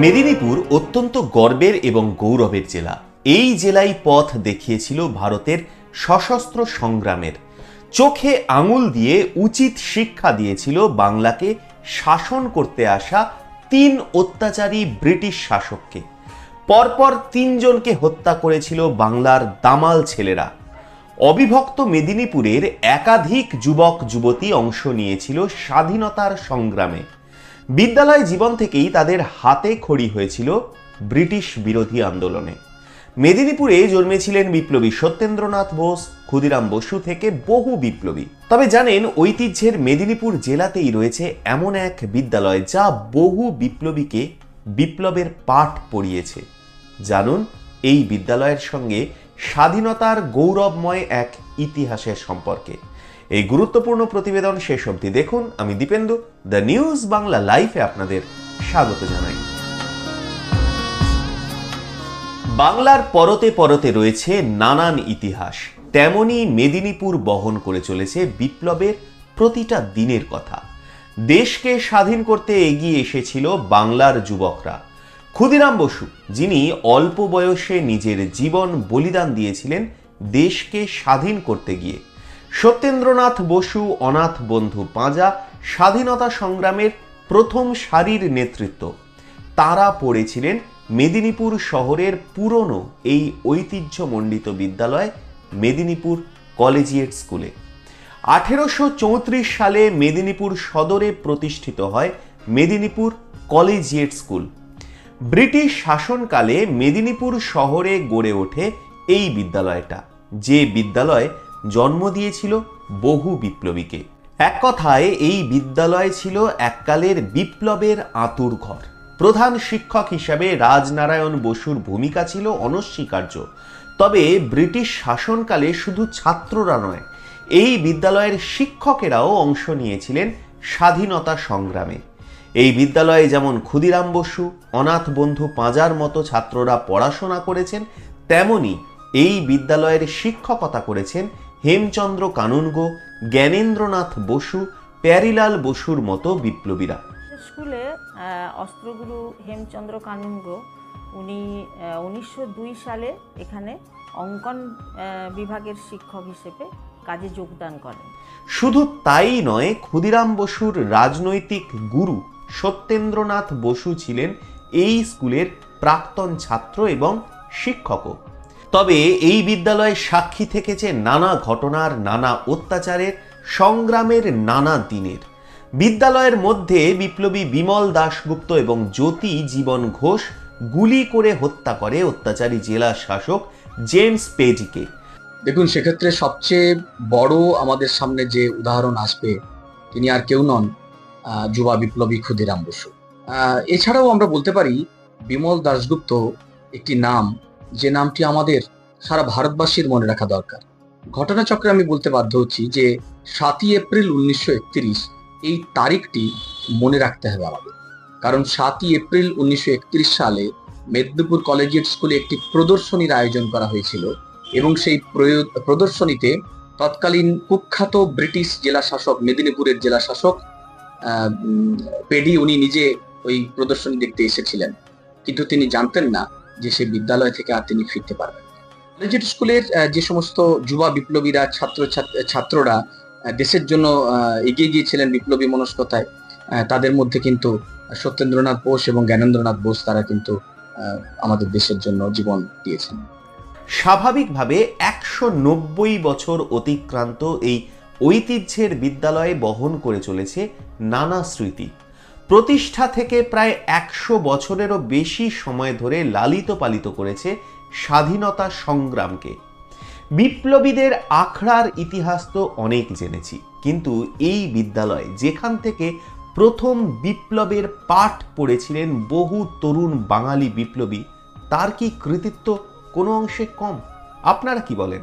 মেদিনীপুর অত্যন্ত গর্বের এবং গৌরবের জেলা। এই জেলাই পথ দেখিয়েছিল ভারতের সশস্ত্র সংগ্রামের। চোখে আঙুল দিয়ে উচিত শিক্ষা দিয়েছিল বাংলাকে শাসন করতে আসা তিন অত্যাচারী ব্রিটিশ শাসককে। পরপর তিনজনকে হত্যা করেছিল বাংলার দামাল ছেলেরা। অবিভক্ত মেদিনীপুরের একাধিক যুবক যুবতী অংশ নিয়েছিল স্বাধীনতার সংগ্রামে। বিদ্যালয় জীবন থেকেই তাদের হাতে খড়ি হয়েছিল ব্রিটিশ বিরোধী আন্দোলনে। মেদিনীপুরে জন্মেছিলেন বিপ্লবী সত্যেন্দ্রনাথ বোস, ক্ষুদিরাম বসু থেকে বহু বিপ্লবী। তবে জানেন, ঐতিহ্যের মেদিনীপুর জেলাতেই রয়েছে এমন এক বিদ্যালয় যা বহু বিপ্লবীকে বিপ্লবের পাঠ পড়িয়েছে। জানুন, এই বিদ্যালয়ের সঙ্গে স্বাধীনতার গৌরবময় এক ইতিহাসের সম্পর্কে। এই গুরুত্বপূর্ণ প্রতিবেদন শেষ অবধি দেখুন। আমি দীপেন্দু, দ্য নিউজ বাংলা লাইফে আপনাদের স্বাগত জানাই। বাংলার পরতে পরতে রয়েছে নানান ইতিহাস। তেমনি মেদিনীপুর বহন করে চলেছে বিপ্লবের প্রতিটা দিনের কথা। দেশকে স্বাধীন করতে এগিয়ে এসেছিল বাংলার যুবকরা। ক্ষুদিরাম বসু, যিনি অল্প বয়সে নিজের জীবন বলিদান দিয়েছিলেন দেশকে স্বাধীন করতে গিয়ে। সত্যেন্দ্রনাথ বসু, অনাথ বন্ধু পাঁজা, স্বাধীনতা সংগ্রামের প্রথম সারির নেতৃত্ব। তারা পড়েছিলেন মেদিনীপুর শহরের পুরনো এই ঐতিহ্যমণ্ডিত বিদ্যালয় মেদিনীপুর কলেজিয়েট স্কুলে। আঠেরোশো চৌত্রিশ সালে মেদিনীপুর সদরে প্রতিষ্ঠিত হয় মেদিনীপুর কলেজিয়েট স্কুল। ব্রিটিশ শাসনকালে মেদিনীপুর শহরে গড়ে ওঠে এই বিদ্যালয়টা। যে বিদ্যালয় জন্ম দিয়েছিল বহু বিপ্লবীকে। এক কথায় এই বিদ্যালয় ছিল এককালের বিপ্লবের আতুর ঘর। প্রধান শিক্ষক হিসাবে রাজনারায়ণ বসুর ভূমিকা ছিল অনস্বীকার্য। তবে ব্রিটিশ শাসনকালে শুধু ছাত্ররা নয়, এই বিদ্যালয়ের শিক্ষকেরাও অংশ নিয়েছিলেন স্বাধীনতা সংগ্রামে। এই বিদ্যালয়ে যেমন ক্ষুদিরাম বসু, অনাথ বন্ধু পাঁজার মতো ছাত্ররা পড়াশোনা করেছেন, তেমনি এই বিদ্যালয়ের শিক্ষকতা করেছেন হেমচন্দ্র কানুনগো জ্ঞানেন্দ্রনাথ বসু প্যারিলাল বসুর মতো বিপ্লবীরা। স্কুলে অস্ত্রগুরু হেমচন্দ্র কানুনগ উনি উনিশশো দুই সালে এখানে অঙ্কন বিভাগের শিক্ষক হিসেবে কাজে যোগদান করেন। শুধু তাই নয় ক্ষুদিরাম বসুর রাজনৈতিক গুরু সত্যেন্দ্রনাথ বসু ছিলেন এই স্কুলের প্রাক্তন ছাত্র এবং শিক্ষকও। তবে এই বিদ্যালয় সাক্ষী থেকেছে নানা ঘটনার, নানা অত্যাচারের, সংগ্রামের নানা দিনের। বিদ্যালয়ের মধ্যে বিপ্লবী বিমল দাশগুপ্ত এবং জ্যোতি জীবন ঘোষ গুলি করে হত্যা করে অত্যাচারী জেলা শাসক জেমস পেজিকে দেখুন, সেক্ষেত্রে সবচেয়ে বড় আমাদের সামনে যে উদাহরণ আসবে, তিনি আর কেউ নন যুবা বিপ্লবী ক্ষুদিরাম বসু। এছাড়াও আমরা বলতে পারি, বিমল দাশগুপ্ত একটি নাম যে নামটি আমাদের সারা ভারতবাসীর মনে রাখা দরকার। ঘটনাচক্রে আমি বলতে বাধ্য হচ্ছি যে সাতই এপ্রিল উনিশশো একত্রিশ এই তারিখটি মনে রাখতে হবে আমাদের। কারণ সাতই এপ্রিল উনিশশো একত্রিশ সালে মেদিনীপুর কলেজিয়েট স্কুলে একটি প্রদর্শনীর আয়োজন করা হয়েছিল এবং সেই প্রদর্শনীতে তৎকালীন কুখ্যাত ব্রিটিশ জেলা শাসক মেদিনীপুরের জেলা শাসক পেডি উনি নিজে ওই প্রদর্শনী দেখতে এসেছিলেন। কিন্তু তিনি জানতেন না যে সে বিদ্যালয় থেকে আর তিনি ফিরতে পারবেন। কলেজিয়েট স্কুলের যে সমস্ত যুবা বিপ্লবীরা, ছাত্র ছাত্ররা দেশের জন্য এগিয়ে গিয়েছিলেন বিপ্লবী মনস্কতায় তাদের মধ্যে কিন্তু সত্যেন্দ্রনাথ বোস এবং জ্ঞানেন্দ্রনাথ বোস তারা কিন্তু আমাদের দেশের জন্য জীবন দিয়েছেন স্বাভাবিকভাবে একশো নব্বই বছর অতিক্রান্ত এই ঐতিহ্যের বিদ্যালয়ে বহন করে চলেছে নানা স্মৃতি প্রতিষ্ঠা থেকে প্রায় একশো বছরেরও বেশি সময় ধরে লালিত পালিত করেছে স্বাধীনতা সংগ্রামকে। বিপ্লবীদের আখড়ার ইতিহাস তো অনেক জেনেছি, কিন্তু এই বিদ্যালয় যেখান থেকে প্রথম বিপ্লবের পাঠ পড়েছিলেন বহু তরুণ বাঙালি বিপ্লবী, তার কি কৃতিত্ব কোনো অংশে কম? আপনারা কি বলেন?